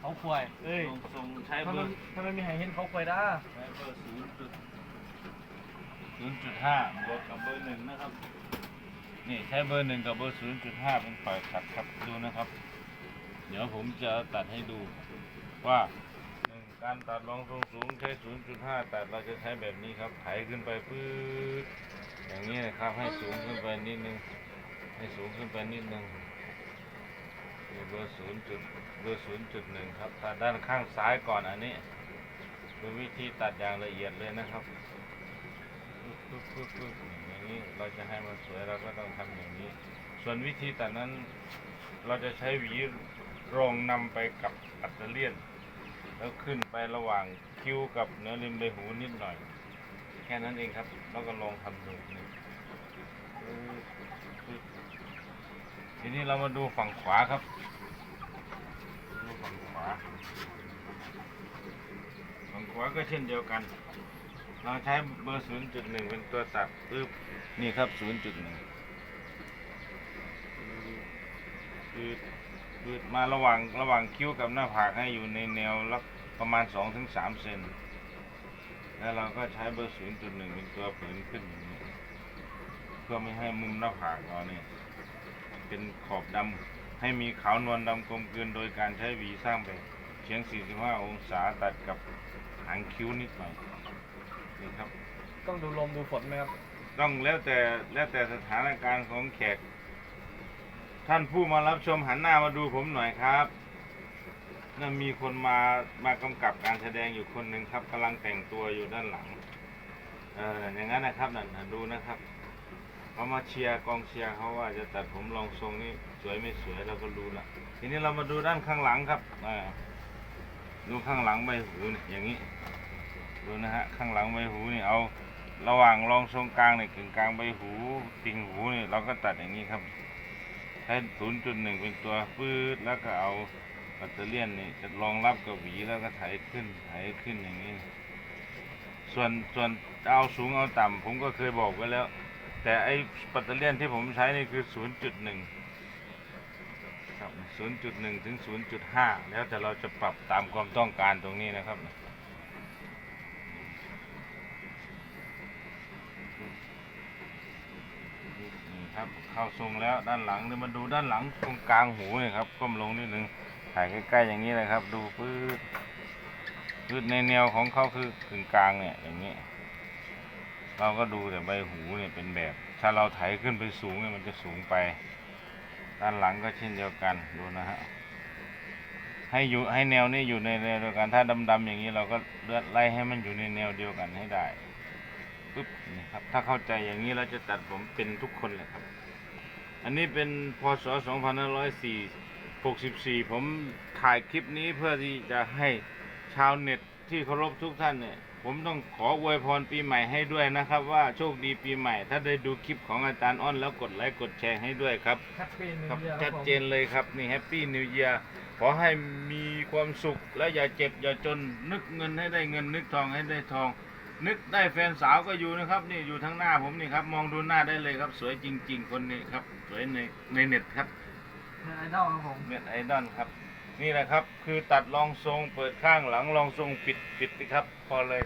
เขาควายเอ้ยทรงทรงใช้ถ้าเบมัอนร์ถ้ามันมีใครเห็นเขาควายด้าใช้เบอร์ศูนย์จุดศูนย์จุดห้าบวกกับเบอร์หนึ่งนะครับ นี่ใช้เบอร์หนึ่งกับเบอร์ศูนย์จุดห้าเป็นปล่อยตัดครับดูนะครับ เดี๋ยวผมจะตัดให้ดูว่าหนึ่งการตัดรองทรงสูงใช้ศูนย์จุดห้าตัดเราจะใช้แบบนี้ครับไถขึ้นไปปื๊ดอย่างนี้นะครับ ให้สูงขึ้นไปนิดนึง ให้สูงขึ้นไปนิดนึงนี่ เบอร์ศูนย์จุดเบอร์ศูนย์จุดหนึ่งครับตัดด้านข้างซ้ายก่อนอันนี้ดูวิธีตัดอย่างละเอียดเลยนะครับปึ๊บบปึ๊บปึ๊บอย่างนี้เราจะให้มันสวยเราก็ต้องทำอย่างนี้ ส่วนวิธีตัดนั้น เราจะใช้หวีรองนำไปกับปัตเลียน แล้วขึ้นไประหว่างคิ้วกับเนื้อริมใบหูนิดหน่อย แค่นั้นเองครับ แล้วก็ลองทำดูนี่ทีนี้เรามาดูฝั่งขวาครับ ฝั่งขวาฝั่งขวก็เช่นเดียวกัน เราใช้เบอร์ 0.1 เป็นตัวตัดปึ๊บนี่ครับ 0.1คือคือมาระหว่างระหว่างคิ้วกับหน้าผากให้อยู่ในแนวลักประมาณ 2-3 เซนแล้วเราก็ใช้เบอร์ 0.1 เป็นตัวผืนขึ้นอย่างนี้เพื่อไม่ให้มุมหน้าผากเราเนี่ยเป็นขอบดำ ให้มีขาวนวลดำกลมกลืนโดยการใช้หวีสร้างแบบเฉียง 45 องศาตัดกับหางคิ้วนิดหน่อยนี่ครับ ต้องดูลมดูฝนไหมครับ ต้องแล้วแต่แล้วแต่สถานการณ์ของแขก ท่านผู้มารับชมหันหน้ามาดูผมหน่อยครับนั่นมีคนมามากำกับการแสดงอยู่คนหนึ่งครับกำลังแต่งตัวอยู่ด้านหลัง เอออย่างนั้นนะครับนั่นน่ะดูนะครับ เขามาเชียร์กองเชียร์เขาว่าจะตัดผมรองทรงนี้สวยไม่สวยเราก็รู้ละทีนี้เรามาดูด้านข้างหลังครับอ่าดูข้างหลังใบหูนี่อย่างนี้ดูนะฮะข้างหลังใบหูนี่เอาระหว่างรองทรงกลางเนี่ยกึ่งกลางใบหูติ่งหูนี่เราก็ตัดอย่างนี้ครับใช้ศูนย์จุดหนึ่งเป็นตัวปื๊ดแล้วก็เอาแบตเตอเลี่ยนนี่จะรองรับกับหวีแล้วก็ไถขึ้นไถขึ้นอย่างนี้ ส่วนส่วนเอาสูงเอาต่ำผมก็เคยบอกไว้แล้ว แต่ไอ้แบตเตอเลียนที่ผมใช้นี่คือศูนย์จุดหนึ่งครับศูนย์จุดหนึ่งถึงศูนย์จุดห้าแล้วแต่เราจะปรับตามความต้องการตรงนี้นะครับนี่ครับเข้าทรงแล้วด้านหลังเนี่ยมาดูด้านหลังตรงกลางหูเนี่ยครับก้มลงนิดนึงถ่ายใกล้ๆอย่างนี้เลยครับ ดูปื๊ดปื๊ดในแนวของเขาคือกึ่งกลางเนี่ยอย่างนี้ เราก็ดูแต่ใบหูเนี่ยเป็นแบบ ถ้าเราไถขึ้นไปสูงเนี่ยมันจะสูงไป ด้านหลังก็เช่นเดียวกันดูนะฮะให้อยู่ให้แนวนี้อยู่ในแนวเดียวกัน ถ้าดำๆอย่างนี้เราก็เลือดไล่ให้มันอยู่ในแนวเดียวกันให้ได้ปึ๊บนี่ครับ ถ้าเข้าใจอย่างนี้เราจะตัดผมเป็นทุกคนเลยครับ อันนี้เป็นพศ2564 ผมถ่ายคลิปนี้เพื่อที่จะให้ชาวเน็ตที่เคารพทุกท่านเนี่ย ผมต้องขออวยพรปีใหม่ให้ด้วยนะครับ ว่าโชคดีปีใหม่ ถ้าได้ดูคลิปของอาจารย์อ้อนแล้วกดไลค์กดแชร์ให้ด้วยครับแฮปปี้นิวครับเยียร์ชัดเจนเลยครับนี่แฮปปี้นิวเ a ียร์ขอให้มีความสุขและอย่าเจ็บอย่าจนนึกเงินให้ได้เงินนึกทองให้ได้ทอง นึกได้แฟนสาวก็อยู่นะครับ นี่อยู่ทั้งหน้าผมนี่ครับ มองดูหน้าได้เลยครับ สวยจริง ๆ คนนี้ครับ สวยในในเน็ตครับไอดอลครับผม เน็ตไอดอลครับ นี่แหละครับ คือตัดรองทรงเปิดข้างหลังรองทรงปิดปิดนะครับ พอเลย